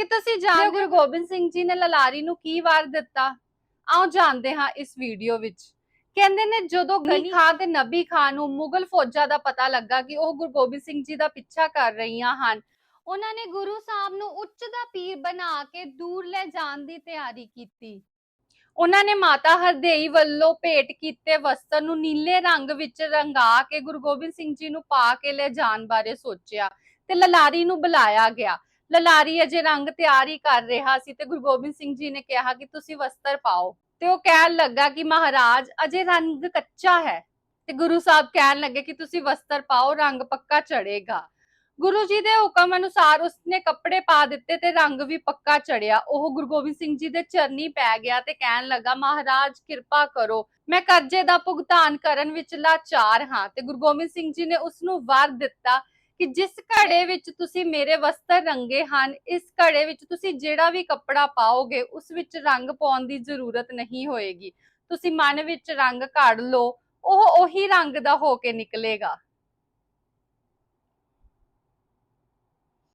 ਕਿ ਤੁਸੀਂ ਜਾਣਦੇ ਗੁਰੂ ਗੋਬਿੰਦ ਸਿੰਘ ਜੀ ਨੇ ਲਲਾਰੀ ਨੂੰ ਕੀ ਵਾਰ ਦਿੱਤਾ? ਆਓ ਜਾਣਦੇ ਹਾਂ ਇਸ ਵੀਡੀਓ ਵਿੱਚ। ਕਹਿੰਦੇ ਨੇ ਜਦੋਂ ਗਨੀ ਖਾਨ ਤੇ ਨਬੀ ਖਾਨ ਨੂੰ ਮੁਗਲ ਫੌਜਾਂ ਦਾ ਪਤਾ ਲੱਗਾ ਕਿ ਉਹ ਗੁਰੂ ਗੋਬਿੰਦ ਸਿੰਘ ਜੀ ਦਾ ਪਿੱਛਾ ਕਰ ਰਹੀਆਂ ਹਨ ਉਹਨਾਂ ਨੇ ਗੁਰੂ ਸਾਹਿਬ ਨੂੰ ਉੱਚ ਦਾ ਪੀਰ ਬਣਾ ਕੇ ਦੂਰ ਲੈ ਜਾਣ ਦੀ ਤਿਆਰੀ ਕੀਤੀ। ਉਹਨਾਂ ਨੇ ਮਾਤਾ ਹਰਦੇਈ ਵੱਲੋਂ ਭੇਟ ਕੀਤੇ ਵਸਤਰ ਨੂੰ ਨੀਲੇ ਰੰਗ ਵਿੱਚ ਰੰਗਾ ਕੇ ਗੁਰੂ ਗੋਬਿੰਦ ਸਿੰਘ ਜੀ ਨੂੰ ਪਾ ਕੇ ਲੈ ਜਾਣ ਬਾਰੇ ਸੋਚਿਆ ਤੇ ਲਲਾਰੀ ਨੂੰ ਬੁਲਾਇਆ ਗਿਆ। ਲਲਾਰੀ ਅਜੇ ਰੰਗ ਤਿਆਰ ਹੀ ਕਰ ਰਿਹਾ ਸੀ ਤੇ ਗੁਰੂ ਗੋਬਿੰਦ ਸਿੰਘ ਜੀ ਨੇ ਕਿਹਾ ਕਿ ਤੁਸੀਂ ਵਸਤਰ ਪਾਓ। ਤੇ ਉਹ ਕਹਿਣ ਲੱਗਾ ਕਿ ਮਹਾਰਾਜ, ਅਜੇ ਰੰਗ ਕੱਚਾ ਹੈ। ਤੇ ਗੁਰੂ ਸਾਹਿਬ ਕਹਿਣ ਲੱਗੇ ਕਿ ਤੁਸੀਂ ਵਸਤਰ ਪਾਓ, ਰੰਗ ਪੱਕਾ ਚੜੇਗਾ ਗੁਰੂ ਜੀ ਦੇ ਹੁਕਮ ਅਨੁਸਾਰ ਉਸਨੇ ਕੱਪੜੇ ਪਾ ਦਿੱਤੇ ਤੇ ਰੰਗ ਵੀ ਪੱਕਾ ਚੜਿਆ ਉਹ ਗੁਰੂ ਗੋਬਿੰਦ ਸਿੰਘ ਜੀ ਦੇ ਚਰਨੀ ਪੈ ਗਿਆ ਤੇ ਕਹਿਣ ਲੱਗਾ, ਮਹਾਰਾਜ, ਕਿਰਪਾ ਕਰੋ। ਮੈਂ ਕਰਜ਼ੇ ਦਾ ਭੁਗਤਾਨ ਕਰਨ ਵਿੱਚ ਲਾਚਾਰ ਹਾਂ। ਤੇ ਗੁਰੂ ਗੋਬਿੰਦ ਸਿੰਘ ਜੀ ਨੇ ਉਸ ਨੂੰ ਵਰ ਦਿੱਤਾ ਕਿ ਜਿਸ ਘੜੇ ਵਿੱਚ ਤੁਸੀਂ ਮੇਰੇ ਵਸਤਰ ਰੰਗੇ ਹਨ, ਇਸ ਘੜੇ ਵਿੱਚ ਤੁਸੀਂ ਜਿਹੜਾ ਵੀ ਕੱਪੜਾ ਪਾਓਗੇ, ਉਸ ਵਿੱਚ ਰੰਗ ਪਾਉਣ ਦੀ ਜ਼ਰੂਰਤ ਨਹੀਂ ਹੋਏਗੀ। ਤੁਸੀਂ ਮਨ ਵਿੱਚ ਰੰਗ ਘੜ ਲਓ, ਉਹ ਉਹੀ ਰੰਗ ਦਾ ਹੋ ਕੇ ਨਿਕਲੇਗਾ।